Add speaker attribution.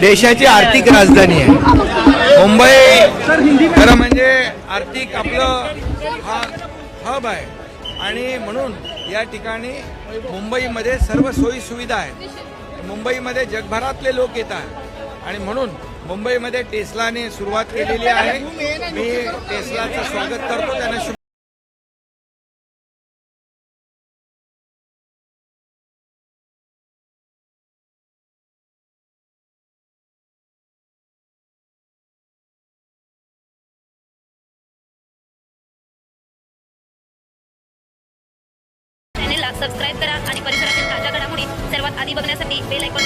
Speaker 1: देशाची आर्थिक राजधानी आहे. मुंबई खरं म्हणजे आर्थिक आपलं हा हब आहे. आणि म्हणून या ठिकाणी मुंबईमध्ये सर्व सोयी सुविधा आहेत. मुंबईमध्ये जगभरातले लोक येतात. आणि म्हणून मुंबईमध्ये टेस्लाने सुरुवात केलेली आहे. मी टेस्लाचं स्वागत करतो. त्यांना
Speaker 2: चॅनेलला सबस्क्राईब करा आणि परिसरातील ताज्या घडामोडी सर्वात आधी बघण्यासाठी बेल ऐकून